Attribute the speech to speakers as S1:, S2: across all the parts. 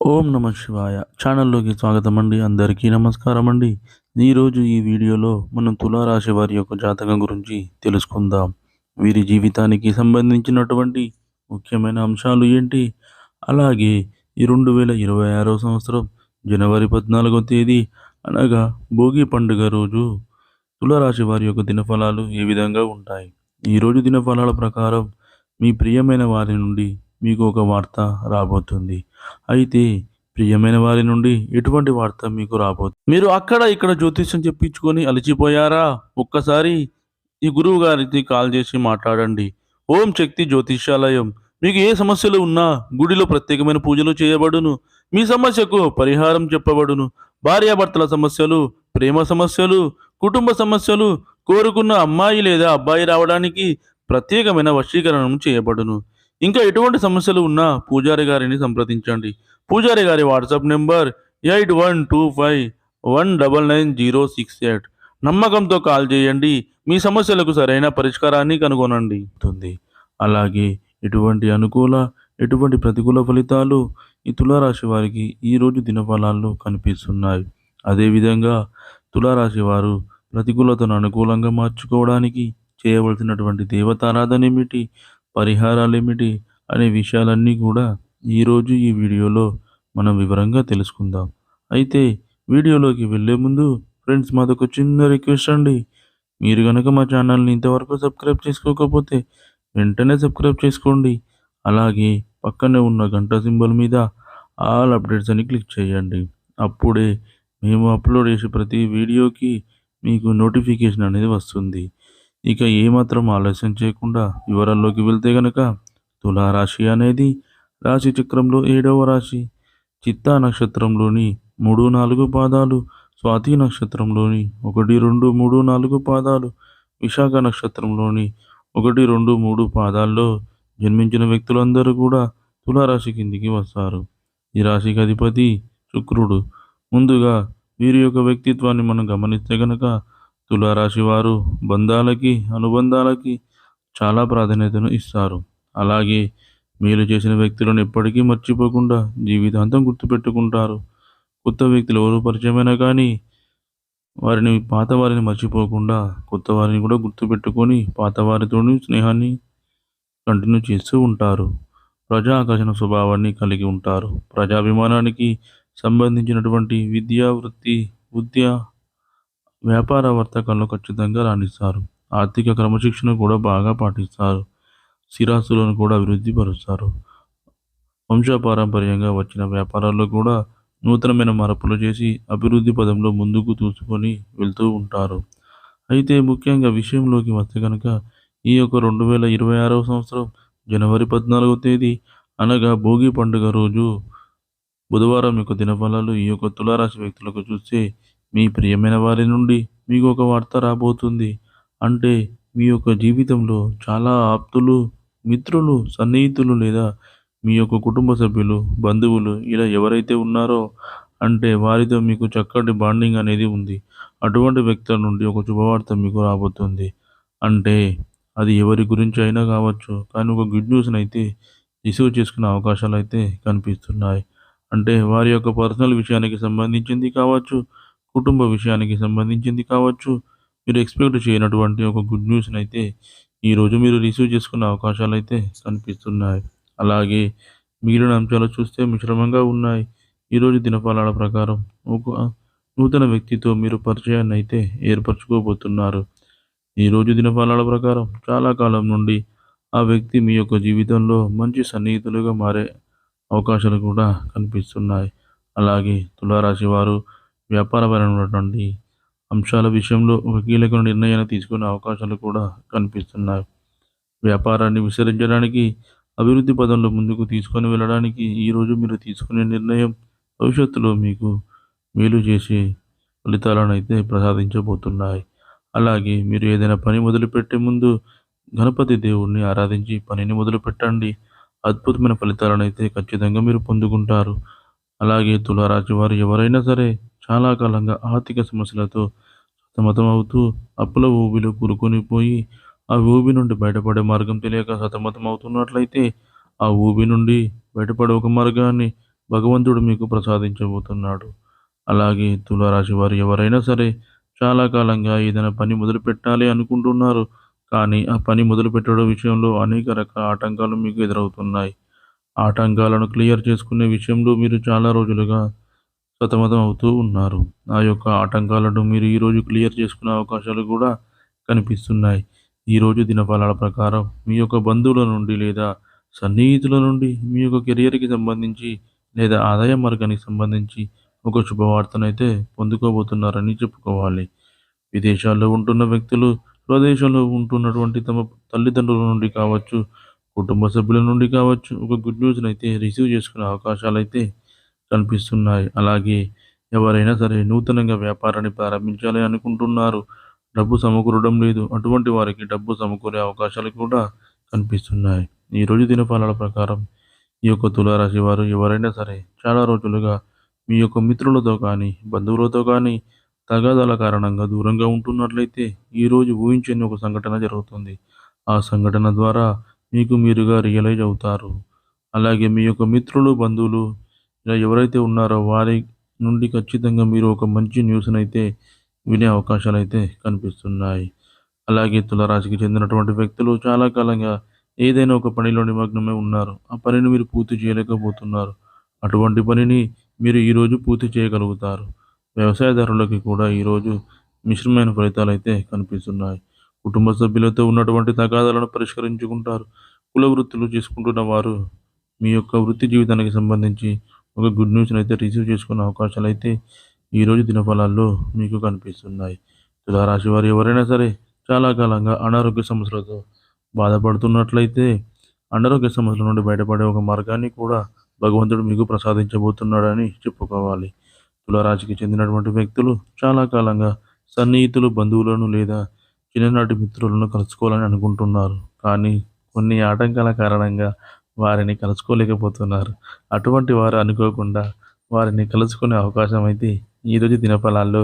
S1: ఓం నమ శివాయ. ఛానల్లోకి స్వాగతం అండి అందరికీ నమస్కారం అండి ఈరోజు ఈ వీడియోలో మనం తులారాశి వారి యొక్క జాతకం గురించి తెలుసుకుందాం. వీరి జీవితానికి సంబంధించినటువంటి ముఖ్యమైన అంశాలు ఏంటి? అలాగే ఈ రెండు వేల ఇరవై ఆరో సంవత్సరం జనవరి పద్నాలుగో తేదీ అనగా భోగి పండుగ రోజు తులారాశి వారి యొక్క దినఫలాలు ఏ విధంగా ఉంటాయి? ఈరోజు దినఫలాల ప్రకారం మీ ప్రియమైన వారి నుండి మీకు ఒక వార్త రాబోతుంది. అయితే ప్రియమైన వారి నుండి ఎటువంటి వార్త మీకు రాబోతుంది మీరు అక్కడ ఇక్కడ జ్యోతిష్యం చెప్పించుకొని అలిచిపోయారా? ఒక్కసారి ఈ గురువు గారికి కాల్ చేసి మాట్లాడండి. ఓం శక్తి జ్యోతిష్యాలయం. మీకు ఏ సమస్యలు ఉన్నా గుడిలో ప్రత్యేకమైన పూజలు చేయబడును. మీ సమస్యకు పరిహారం చెప్పబడును. భార్యాభర్తల సమస్యలు ప్రేమ సమస్యలు కుటుంబ సమస్యలు కోరుకున్న అమ్మాయి లేదా అబ్బాయి రావడానికి ప్రత్యేకమైన వశీకరణం చేయబడును. ఇంకా ఎటువంటి సమస్యలు ఉన్నా పూజారి గారిని సంప్రదించండి. పూజారి గారి WhatsApp number eight one two five one double nine zero six eight. నమ్మకంతో కాల్ చేయండి. మీ సమస్యలకు సరైన పరిష్కారాన్ని కనుగొనండి. అలాగే ఎటువంటి అనుకూల ఎటువంటి ప్రతికూల ఫలితాలు ఈ తులారాశి వారికి ఈరోజు దినఫలాల్లో కనిపిస్తున్నాయి. అదేవిధంగా తులారాశి వారు ప్రతికూలతను అనుకూలంగా మార్చుకోవడానికి చేయవలసినటువంటి దేవతారాధన ఏమిటి? పరిహారాలు ఏమిటి అనే విషయాలన్నీ కూడా ఈరోజు ఈ వీడియోలో మనం వివరంగా తెలుసుకుందాం. అయితే వీడియోలోకి వెళ్ళే ముందు ఫ్రెండ్స్ మాదొక చిన్న రిక్వెస్ట్ అండి. మీరు కనుక మా ఛానల్ని ఇంతవరకు సబ్స్క్రైబ్ చేసుకోకపోతే వెంటనే సబ్స్క్రైబ్ చేసుకోండి. అలాగే పక్కనే ఉన్న గంట సింబల్ మీద ఆల్ అప్డేట్స్ అని క్లిక్ చేయండి. అప్పుడే మేము అప్లోడ్ చేసే ప్రతి వీడియోకి మీకు నోటిఫికేషన్ అనేది వస్తుంది. ఇక ఏమాత్రం ఆలస్యం చేయకుండా వివరాల్లోకి వెళ్తే గనక తులారాశి అనేది రాశి చక్రంలో ఏడవ రాశి. చిత్తా నక్షత్రంలోని మూడు నాలుగు పాదాలు స్వాతి నక్షత్రంలోని ఒకటి రెండు మూడు నాలుగు పాదాలు విశాఖ నక్షత్రంలోని ఒకటి రెండు మూడు పాదాల్లో జన్మించిన వ్యక్తులందరూ కూడా తులారాశి కిందికి వస్తారు. ఈ రాశికి అధిపతి శుక్రుడు. ముందుగా వీరి యొక్క వ్యక్తిత్వాన్ని మనం గమనిస్తే గనక తులారాశి వారు బంధాలకి అనుబంధాలకి చాలా ప్రాధాన్యతను ఇస్తారు. అలాగే మేలు చేసిన వ్యక్తులను ఎప్పటికీ మర్చిపోకుండా జీవితాంతం గుర్తుపెట్టుకుంటారు. కొత్త వ్యక్తులు ఎవరు పరిచయమైనా కానీ వారిని పాత వారిని మర్చిపోకుండా కొత్త వారిని కూడా గుర్తుపెట్టుకొని పాత వారితో స్నేహాన్ని కంటిన్యూ చేస్తూ ఉంటారు. ప్రజా ఆకర్షణ స్వభావాన్ని కలిగి ఉంటారు. ప్రజాభిమానానికి సంబంధించినటువంటి విద్యా వృత్తి ఉద్య వ్యాపార వర్తకాల్లో ఖచ్చితంగా రాణిస్తారు. ఆర్థిక క్రమశిక్షణ కూడా బాగా పాటిస్తారు. స్థిరాస్తులను కూడా అభివృద్ధి పరుస్తారు. వంశపారంపర్యంగా వచ్చిన వ్యాపారాల్లో కూడా నూతనమైన మార్పులు చేసి అభివృద్ధి పదంలో ముందుకు దూసుకొని వెళ్తూ ఉంటారు. అయితే ముఖ్యంగా విషయంలోకి వస్తే కనుక ఈ యొక్క రెండు వేల ఇరవై ఆరవ సంవత్సరం జనవరి పద్నాలుగో తేదీ అనగా భోగి పండుగ రోజు బుధవారం యొక్క దినఫలాలు ఈ యొక్క తులారాశి వ్యక్తులకు చూస్తే మీ ప్రియమైన వారి నుండి మీకు ఒక వార్త రాబోతుంది. అంటే మీ యొక్క జీవితంలో చాలా ఆప్తులు మిత్రులు సన్నిహితులు లేదా మీ యొక్క కుటుంబ సభ్యులు బంధువులు ఇలా ఎవరైతే ఉన్నారో అంటే వారితో మీకు చక్కటి బాండింగ్ అనేది ఉంది. అటువంటి వ్యక్తుల నుండి ఒక శుభవార్త మీకు రాబోతుంది. అంటే అది ఎవరి గురించి అయినా కావచ్చు కానీ ఒక గుడ్ న్యూస్ని అయితే రిసీవ్ చేసుకునే అవకాశాలు అయితే కనిపిస్తున్నాయి. అంటే వారి యొక్క పర్సనల్ విషయానికి సంబంధించింది కావచ్చు కుటుంబ విషయానికి సంబంధించింది కావచ్చు. మీరు ఎక్స్పెక్ట్ చేయనటువంటి ఒక గుడ్ న్యూస్ని అయితే ఈరోజు మీరు రిసీవ్ చేసుకునే అవకాశాలు అయితే కనిపిస్తున్నాయి. అలాగే మిగిలిన అంశాలు చూస్తే మిశ్రమంగా ఉన్నాయి. ఈరోజు దినఫలాల ప్రకారం ఒక నూతన వ్యక్తితో మీరు పరిచయాన్ని అయితే ఏర్పరచుకోబోతున్నారు ఈరోజు దినఫలాల ప్రకారం చాలా కాలం నుండి ఆ వ్యక్తి మీ యొక్క జీవితంలో మంచి సన్నిహితులుగా మారే అవకాశాలు కూడా కనిపిస్తున్నాయి. అలాగే తులారాశి వారు వ్యాపారపరమైనటువంటి అంశాల విషయంలో ఒక కీలక నిర్ణయాన్ని తీసుకునే అవకాశాలు కూడా కనిపిస్తున్నాయి. వ్యాపారాన్ని విస్తరించడానికి అభివృద్ధి పదంలో ముందుకు తీసుకొని వెళ్ళడానికి ఈరోజు మీరు తీసుకునే నిర్ణయం భవిష్యత్తులో మీకు మేలు చేసే ఫలితాలను అయితే ప్రసాదించబోతున్నాయి. అలాగే మీరు ఏదైనా పని మొదలుపెట్టే ముందు గణపతి దేవుణ్ణి ఆరాధించి పనిని మొదలు పెట్టండి అద్భుతమైన ఫలితాలను అయితే ఖచ్చితంగా మీరు పొందుకుంటారు. అలాగే తులారాశి వారు ఎవరైనా సరే చాలా కాలంగా ఆర్థిక సమస్యలతో సతమతం అవుతూ అప్పుల ఊబిలో కూరుకొని పోయి ఆ ఊబి నుండి బయటపడే మార్గం తెలియక సతమతం అవుతున్నట్లయితే ఆ ఊబి నుండి బయటపడే ఒక మార్గాన్ని భగవంతుడు మీకు ప్రసాదించబోతున్నాడు. అలాగే తులారాశి వారు ఎవరైనా సరే చాలా కాలంగా ఏదైనా పని మొదలు పెట్టాలి అనుకుంటున్నారు. కానీ ఆ పని మొదలు పెట్టడం విషయంలో అనేక రకాల ఆటంకాలు మీకు ఎదురవుతున్నాయి. ఆటంకాలను క్లియర్ చేసుకునే విషయంలో మీరు చాలా రోజులుగా సతమతం అవుతూ ఉన్నారు. ఆ యొక్క ఆటంకాలను మీరు ఈరోజు క్లియర్ చేసుకునే అవకాశాలు కూడా కనిపిస్తున్నాయి. ఈరోజు దినఫలాల ప్రకారం మీ యొక్క బంధువుల నుండి లేదా సన్నిహితుల నుండి మీ యొక్క కెరియర్కి సంబంధించి లేదా ఆదాయ మార్గానికి సంబంధించి ఒక శుభవార్తనైతే పొందుకోబోతున్నారని చెప్పుకోవాలి. విదేశాల్లో ఉంటున్న వ్యక్తులు స్వదేశంలో ఉంటున్నటువంటి తమ తల్లిదండ్రుల నుండి కావచ్చు కుటుంబ సభ్యుల నుండి కావచ్చు ఒక గుడ్ న్యూస్ని అయితే రిసీవ్ చేసుకునే అవకాశాలు అయితే కనిపిస్తున్నాయి. అలాగే ఎవరైనా సరే నూతనంగా వ్యాపారాన్ని ప్రారంభించాలి అనుకుంటున్నారు. డబ్బు సమకూరడం లేదు. అటువంటి వారికి డబ్బు సమకూరే అవకాశాలు కూడా కనిపిస్తున్నాయి. ఈరోజు దినఫలాల ప్రకారం ఈ యొక్క తులారాశి వారు ఎవరైనా సరే చాలా రోజులుగా మీ యొక్క మిత్రులతో కానీ బంధువులతో కానీ తగాదాల కారణంగా దూరంగా ఉంటున్నట్లయితే ఈరోజు ఊహించని ఒక సంఘటన జరుగుతుంది. ఆ సంఘటన ద్వారా మీకు మీరుగా రియలైజ్ అవుతారు. అలాగే మీ యొక్క మిత్రులు బంధువులు ఇలా ఎవరైతే ఉన్నారో వారి నుండి ఖచ్చితంగా మీరు ఒక మంచి న్యూస్ని అయితే వినే అవకాశాలు అయితే కనిపిస్తున్నాయి. అలాగే తులరాశికి చెందినటువంటి వ్యక్తులు చాలా కాలంగా ఏదైనా ఒక పనిలో నిమగ్నమై ఉన్నారు. ఆ పనిని మీరు పూర్తి చేయలేకపోతున్నారు. అటువంటి పనిని మీరు ఈరోజు పూర్తి చేయగలుగుతారు. వ్యవసాయదారులకి కూడా ఈరోజు మిశ్రమైన ఫలితాలు అయితే కనిపిస్తున్నాయి. కుటుంబ సభ్యులతో ఉన్నటువంటి తగాదాలను పరిష్కరించుకుంటారు. కుల వృత్తులు చేసుకుంటున్న వారు మీ యొక్క వృత్తి జీవితానికి సంబంధించి ఒక గుడ్ న్యూస్ని అయితే రిసీవ్ చేసుకునే అవకాశాలు అయితే ఈరోజు దినఫలాల్లో మీకు కనిపిస్తున్నాయి. తులారాశి వారు ఎవరైనా సరే చాలా కాలంగా అనారోగ్య సమస్యలతో బాధపడుతున్నట్లయితే అనారోగ్య సమస్యల నుండి బయటపడే ఒక మార్గాన్ని కూడా భగవంతుడు మీకు ప్రసాదించబోతున్నాడని చెప్పుకోవాలి. తులారాశికి చెందినటువంటి వ్యక్తులు చాలా కాలంగా సన్నిహితులు బంధువులను లేదా చిన్ననాటి మిత్రులను కలుసుకోవాలని అనుకుంటున్నారు. కానీ కొన్ని ఆటంకాల కారణంగా వారిని కలుసుకోలేకపోతున్నారు. అటువంటి వారు అనుకోకుండా వారిని కలుసుకునే అవకాశం అయితే ఈరోజు దినఫలాల్లో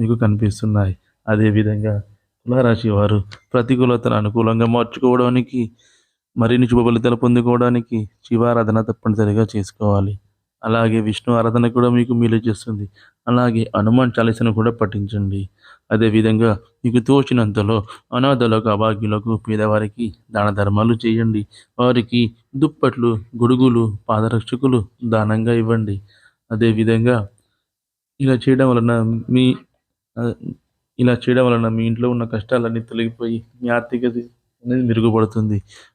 S1: మీకు కనిపిస్తున్నాయి. అదేవిధంగా తులారాశి వారు ప్రతికూలతను అనుకూలంగా మార్చుకోవడానికి మరిన్ని శుభ ఫలితాలు పొందుకోవడానికి శివారాధన తప్పనిసరిగా చేసుకోవాలి. అలాగే విష్ణు ఆరాధన కూడా మీకు మేలు చేస్తుంది. అలాగే హనుమాన్ చాలీసను కూడా పఠించండి. అదేవిధంగా మీకు తోచినంతలో అనాథలకు అభాగ్యులకు పేదవారికి దాన ధర్మాలు చేయండి. వారికి దుప్పట్లు గొడుగులు పాదరక్షకులు దానంగా ఇవ్వండి. అదేవిధంగా ఇలా చేయడం వలన మీ ఇలా చేయడం వలన మీ ఇంట్లో ఉన్న కష్టాలన్నీ తొలగిపోయి మీ ఆర్థిక అనేది మెరుగుపడుతుంది.